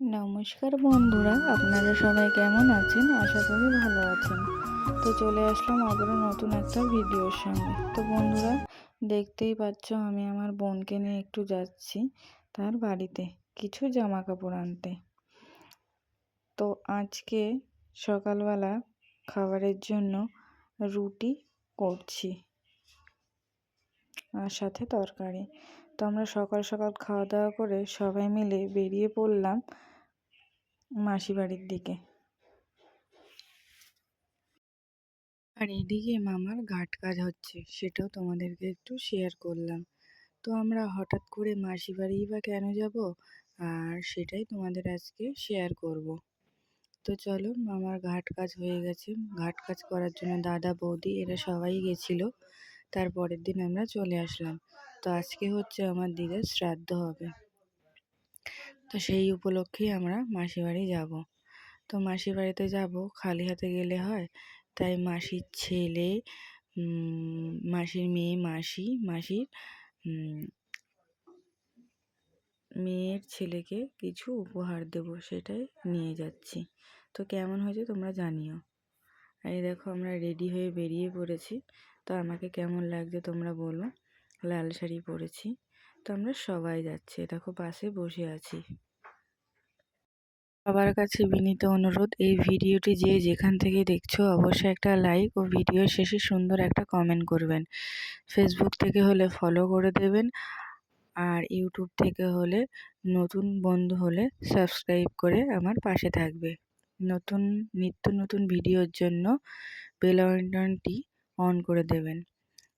নমস্কার বন্ধুরা, আপনারা সবাই কেমন আছেন? আশা করি ভালো আছেন। তো চলে আসলাম আবারও নতুন একটা ভিডিওর সঙ্গে। তো বন্ধুরা, দেখতেই পাচ্ছ আমি আমার বোনকে নিয়ে একটু যাচ্ছি তার বাড়িতে কিছু জামা কাপড় আনতে। তো আজকে সকালবেলা খাবারের জন্য রুটি করছি আর সাথে তরকারি। তো আমরা সকাল সকাল খাওয়া দাওয়া করে সবাই মিলে বেরিয়ে পড়লাম মাসি বাড়ির দিকে। আর এদিকে মামার ঘাট কাজ হচ্ছে, সেটাও তোমাদেরকে একটু শেয়ার করলাম। তো আমরা হঠাৎ করে মাসি বাড়ি বা কেন যাব? আর সেটাই তোমাদের আজকে শেয়ার করব। তো চলো, মামার ঘাট কাজ হয়ে গেছে। ঘাট কাজ করার জন্য দাদা, বৌদি এরা সবাই গেছিল। তারপরের দিন আমরা চলে আসলাম। তো আজকে হচ্ছে আমার দিদার শ্রাদ্ধ হবে। তো সেই উপলক্ষেই আমরা মাসি বাড়ি যাব। তো মাসি বাড়িতে যাব, খালি হাতে গেলে হয়। তাই মাসির ছেলে মাসির মেয়ে মাসি, মাসির মেয়ের ছেলেকে কিছু উপহার দেব সেটাই নিয়ে যাচ্ছি। তো কেমন হয়েছে তোমরা জানিও। এই দেখো আমরা রেডি হয়ে বেরিয়ে পড়েছি। তো আমাকে কেমন লাগছে তোমরা বলো। লাল শাড়ি পরেছি। তো আমরা সবাই যাচ্ছি দেখো পাশে বসে আছি। সবার কাছে বিনীত অনুরোধ, এই ভিডিওটি যে যেখান থেকে দেখছ অবশ্যই একটা লাইক ও ভিডিও শেষে সুন্দর একটা কমেন্ট করবেন। ফেসবুক থেকে হলে ফলো করে দেবেন আর ইউটিউব থেকে হলে নতুন বন্ধু হলে সাবস্ক্রাইব করে আমার পাশে থাকবে। নতুন, নিত্য নতুন ভিডিওর জন্য বেল অন করে দেবেন।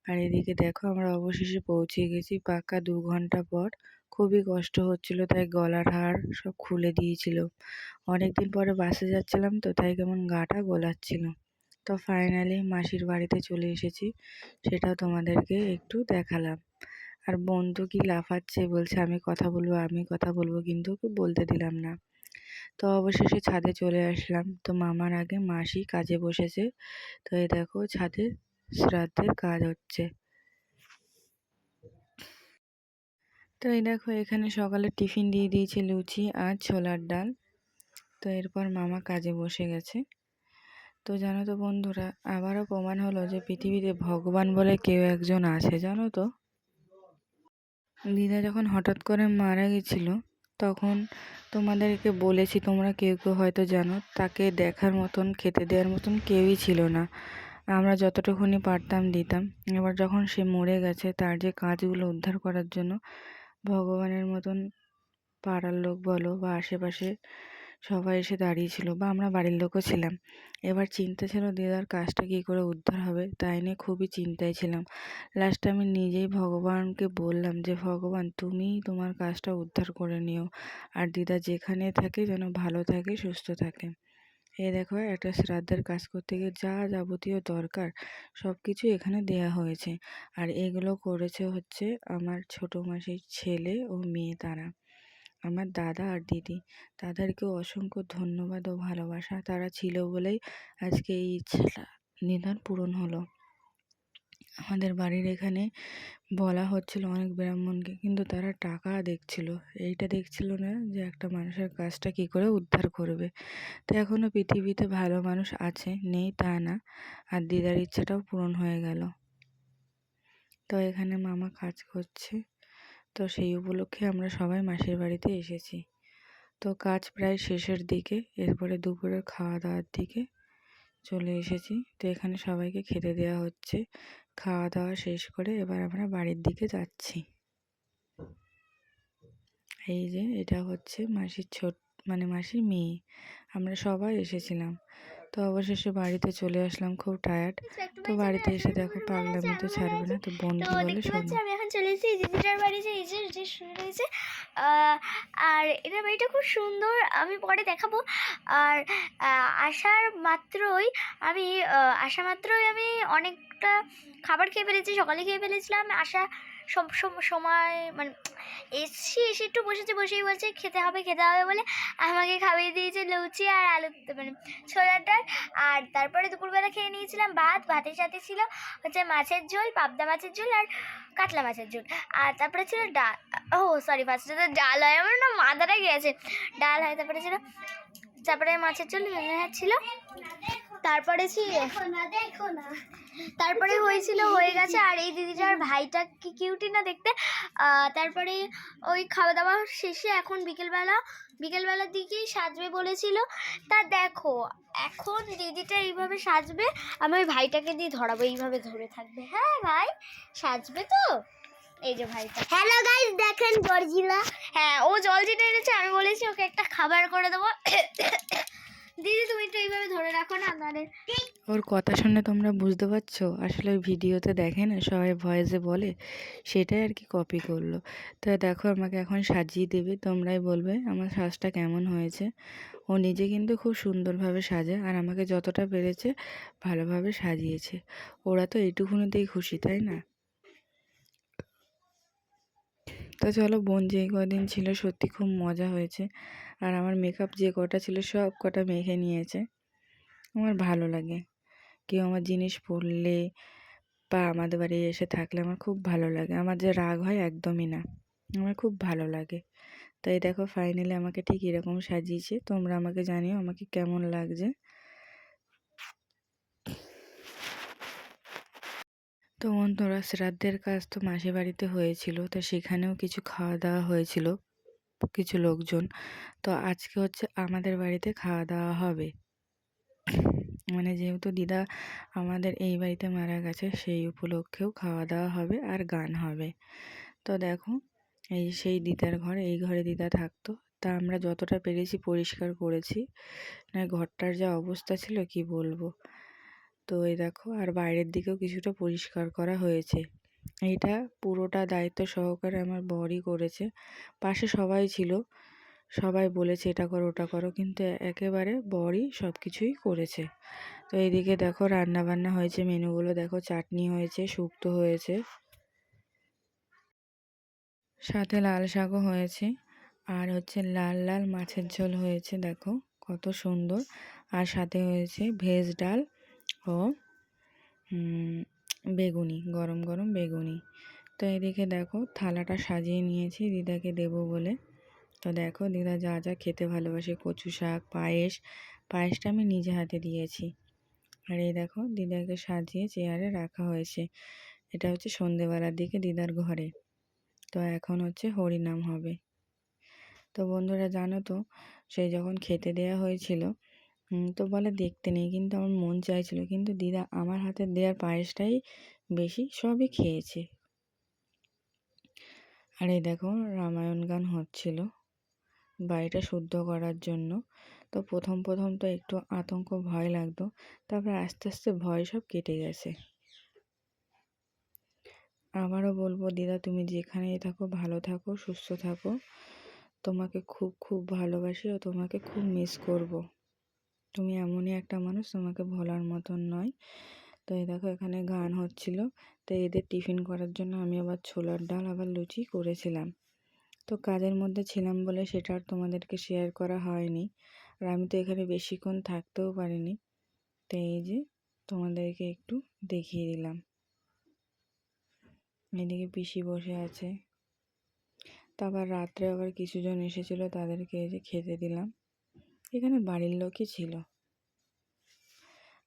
আর এদিকে দেখো আমরা অবশেষে পৌঁছে গেছি পাকা দু ঘণ্টা পর। খুবই কষ্ট হচ্ছিল, তাই গলার হাড় সব খুলে দিয়েছিল। অনেকদিন পরে বাসে যাচ্ছিলাম তো, তাই কেমন গাটা গোলাচ্ছিল। তো ফাইনালি মাসির বাড়িতে চলে এসেছি, সেটাও তোমাদেরকে একটু দেখালাম। আর বন্ধু কি লাফাচ্ছে বলছে, আমি কথা বলব, আমি কথা বলব, কিন্তু ওকে বলতে দিলাম না। তো অবশেষে ছাদে চলে আসলাম। তো মামার আগে মাসি কাজে বসেছে। তো এই দেখো ছাদে শ্রাদ্ধের কাজ হচ্ছে। তো এই দেখো, এখানে সকালে টিফিন দিয়ে দিয়েছে লুচি আর ছোলার ডাল। তো এরপর মামা কাজে বসে গেছে। তো জানো তো বন্ধুরা, আবারও প্রমাণ হলো যে পৃথিবীতে ভগবান বলে কেউ একজন আছে, জানো তো? দিদা যখন হঠাৎ করে মারা গেছিল, তখন তোমাদেরকে বলেছি, তোমরা কেউ কেউ হয়তো জানো, তাকে দেখার মতন, খেতে দেওয়ার মতন কেউই ছিল না। আমরা যতটুকুনি পারতাম দিতাম। এবার যখন সে মরে গেছে, তার যে কাজগুলো উদ্ধার করার জন্য ভগবানের মতন পাড়ার লোক বলো বা আশেপাশে সবাই এসে দাঁড়িয়েছিল বা আমরা বাড়ির লোকও ছিলাম। এবার চিন্তা ছিল, দিদার কাজটা কী করে উদ্ধার হবে? তাই নিয়ে খুবই চিন্তায় ছিলাম। লাস্টে আমি নিজেই ভগবানকে বললাম যে, ভগবান তুমিই তোমার কাজটা উদ্ধার করে নিও। আর দিদা যেখানে থাকে যেন ভালো থাকে, সুস্থ থাকে। এ দেখো, একটা শ্রাদ্ধের কাজ করতে গিয়ে যা যাবতীয় দরকার সব কিছু এখানে দেয়া হয়েছে। আর এগুলো করেছে হচ্ছে আমার ছোটো মাসির ছেলে ও মেয়ে তারা। আমার দাদা আর দিদি। তাদেরকেও অসংখ্য ধন্যবাদ ও ভালোবাসা। তারা ছিল বলেই আজকে এই ইচ্ছাটা নিধন পূরণ হলো। আমাদের বাড়ির এখানে বলা হচ্ছিল অনেক ব্রাহ্মণকে, কিন্তু তারা টাকা দেখছিল। এইটা দেখছিল না যে একটা মানুষের কাজটা কী করে উদ্ধার করবে। তো এখনও পৃথিবীতে ভালো মানুষ আছে, নেই তা না। আর দিদার ইচ্ছাটাও পূরণ হয়ে গেল। তো এখানে মামা কাজ করছে। তো সেই উপলক্ষে আমরা সবাই মাসির বাড়িতে এসেছি। তো কাজ প্রায় শেষের দিকে, এরপরে দুপুরের খাওয়া দাওয়ার দিকে চলে এসেছি। তো এখানে সবাইকে খেতে দেওয়া হচ্ছে। খাওয়া দাওয়া শেষ করে এবার আমরা বাড়ির দিকে যাচ্ছি। এই যে এটা হচ্ছে মাসির ছোট মানে মাসির মেয়ে। আমরা সবাই এসেছিলাম। তো অবশেষে বাড়িতে চলে আসলাম খুব টায়ার্ড তো বাড়িতে এসে দেখো পাগলামি তো ছাড়বে না তো বোন কি বলে শোনো। আমি এখন চলে এসেছি দিদিটার বাড়িতে এই যে যে শুরু হয়েছে। আর এটার বাড়িটা খুব সুন্দর আমি পরে দেখাবো। আর আসার মাত্রই আমি আসা মাত্রই আমি অনেকটা খাবার খেয়ে ফেলেছি সকালে খেয়ে ফেলেছিলাম। আসা সব সময় মানে এসছি, এসে একটু বসেছে, বসেই বলছে, খেতে হবে খেতে হবে বলে আমাকে খাইয়ে দিয়েছে লুচি আর আলু মানে ছোলার ডাল। আর তারপরে দুপুরবেলা খেয়ে নিয়েছিলাম ভাত, ভাতের সাথে ছিল হচ্ছে মাছের ঝোল, পাবদা মাছের ঝোল আর কাতলা মাছের ঝোল। আর তারপরে ছিল ডাল ও সরি ফার্স্টে তো ডাল হয়, আমার না মাথাটা গিয়েছে ডাল হয়, তারপরে ছিল, তারপরে মাছের ঝোল হ্যাঁ ছিল। তারপরে তারপরে হয়েছিল হয়ে গেছে। আর এই দিদিটার ভাইটা কি কিউটি না দেখতে? তারপরে ওই খাওয়া দাওয়া শেষে এখন বিকেলবেলা বিকেলবেলার দিকেই সাজবে বলেছিল। তা দেখো এখন দিদিটা এইভাবে সাজবে আমি ওই ভাইটাকে দিয়ে ধরাবো এইভাবে ধরে থাকবে। হ্যাঁ ভাই সাজবে তো? এই যে ভাইটা। হ্যালো গাইস দেখেন গর্জিলা হ্যাঁ ও জল যেটা এনেছে আমি বলেছি ওকে একটা খাবার করে দেবো। দিদি, তুমি একটু এইভাবে ধরে রাখো না আপনাদের ওর কথা শুনে তোমরা বুঝতে পারছ? আসলে ওই ভিডিওতে দেখে না, সবাই ভয়েসে বলে, সেটাই আর কি কপি করল। তো দেখো, আমাকে এখন সাজিয়ে দেবে, তোমরাই বলবে আমার সাজটা কেমন হয়েছে। ও নিজে কিন্তু খুব সুন্দরভাবে সাজে, আর আমাকে যতটা পেরেছে ভালোভাবে সাজিয়েছে। ওরা তো এইটুকুনিতেই খুশি, তাই না? তো চলো বোন যে কদিন ছিল সত্যি খুব মজা হয়েছে। আর আমার মেকআপ যে কটা ছিল সব কটা মেখে নিয়েছে। আমার ভালো লাগে। কেউ আমার জিনিস পরলে বা আমাদের বাড়ি এসে থাকলে আমার খুব ভালো লাগে। আমার যে রাগ হয় একদমই না। আমার খুব ভালো লাগে। তাই দেখো ফাইনালি আমাকে ঠিক এরকম সাজিয়েছে। তোমরা আমাকে জানিও আমাকে কেমন লাগছে। তো বন্ধুরা শ্রাদ্ধের কাজ তো মাসির বাড়িতে হয়েছিল, তো সেখানেও কিছু খাওয়া দাওয়া হয়েছিল, কিছু লোকজন। তো আজকে হচ্ছে আমাদের বাড়িতে খাওয়া দাওয়া হবে। মানে যেহেতু দিদা আমাদের এই বাড়িতে মারা গেছে, সেই উপলক্ষেও খাওয়া দাওয়া হবে আর গান হবে। তো দেখো, এই সেই দিদার ঘর, এই ঘরে দিদা থাকতো। তা আমরা যতটা পেরেছি পরিষ্কার করেছি। না ঘরটার যা অবস্থা ছিল কি বলব? তো এই দেখো, আর বাইরের দিকেও কিছুটা পরিষ্কার করা হয়েছে। এইটা পুরোটা দায়িত্ব সহকারে আমার বরই করেছে। পাশে সবাই ছিল, সবাই বলেছে এটা করো, ওটা করো, কিন্তু একেবারে বরই সব কিছুই করেছে। তো এইদিকে দেখো রান্না বান্না হয়েছে, মেনুগুলো দেখো, চাটনি হয়েছে, শুক্তো হয়েছে, সাথে লাল শাকও হয়েছে, আর হচ্ছে লাল লাল মাছের ঝোল হয়েছে, দেখো কত সুন্দর। আর সাথে হয়েছে ভেজ ডাল ও বেগুনি, গরম গরম বেগুনি। তো এদিকে দেখো থালাটা সাজিয়ে নিয়েছি, দিদাকে দেবো বলে। তো দেখো দিদা যা যা খেতে ভালোবাসে, কচু শাক, পায়েস, পায়েসটা আমি নিজে হাতে দিয়েছি। আর এই দেখো দিদাকে সাজিয়ে চেয়ারে রাখা হয়েছে। এটা হচ্ছে সন্ধেবেলার দিকে দিদার ঘরে। তো এখন হচ্ছে হরিনাম হবে। তো বন্ধুরা জানো তো, সেই যখন খেতে দেওয়া হয়েছিল তো বলে দেখতে নেই, কিন্তু আমার মন চাইছিল। কিন্তু দিদা আমার হাতে দেওয়ার পায়েসটাই বেশি সবই খেয়েছে। আর এই দেখো, রামায়ণ গান হচ্ছিল বাড়িটা শুদ্ধ করার জন্য। তো প্রথম প্রথম তো একটু আতঙ্ক, ভয় লাগতো। তারপরে আস্তে আস্তে ভয় সব কেটে গেছে। আবারও বলব, দিদা তুমি যেখানেই থাকো, ভালো থাকো, সুস্থ থাকো। তোমাকে খুব খুব ভালোবাসি ও তোমাকে খুব মিস করব। তুমি এমনই একটা মানুষ, তোমাকে ভোলার মতন নয়। তো এই দেখো এখানে গান হচ্ছিল। তো এদের টিফিন করার জন্য আমি আবার ছোলার ডাল, আবার লুচি করেছিলাম। তো কাজের মধ্যে ছিলাম বলে সেটা আর তোমাদেরকে শেয়ার করা হয়নি। আর আমি তো এখানে বেশিক্ষণ থাকতেও পারিনি। তো এই যে তোমাদেরকে একটু দেখিয়ে দিলাম। এদিকে পিসি বসে আছে। তারপর রাত্রে আবার কিছুজন এসেছিল, তাদেরকে এই যে খেতে দিলাম। এখানে বাড়ির লোকই ছিল।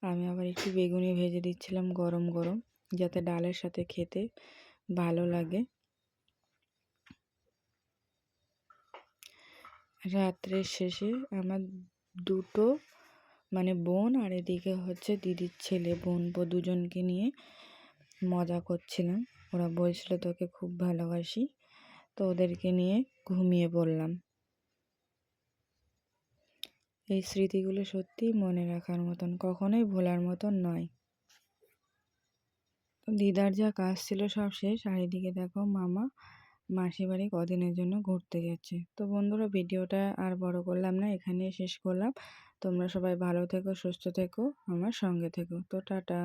আমি আবার একটু বেগুনি ভেজে দিচ্ছিলাম গরম গরম, যাতে ডালের সাথে খেতে ভালো লাগে। রাত্রের শেষে আমার দুটো মানে বোন আর এদিকে হচ্ছে দিদির ছেলে। বোন বো দুজনকে নিয়ে মজা করছিলাম। ওরা বলছিল, তোকে খুব ভালোবাসি। তো ওদেরকে নিয়ে ঘুমিয়ে পড়লাম। এই স্মৃতিগুলো সত্যিই মনে রাখার মতন, কখনোই ভোলার মতন নয়। দিদার যা কাজ ছিল সব শেষ, আর এদিকে দেখো মামা মাসি বাড়ি কদিনের জন্য ঘুরতে যাচ্ছে তো বন্ধুরা, ভিডিওটা আর বড় করলাম না এখানে শেষ করলাম। তোমরা সবাই ভালো থেকো, সুস্থ থেকো, আমার সঙ্গে থেকো। তো টাটা।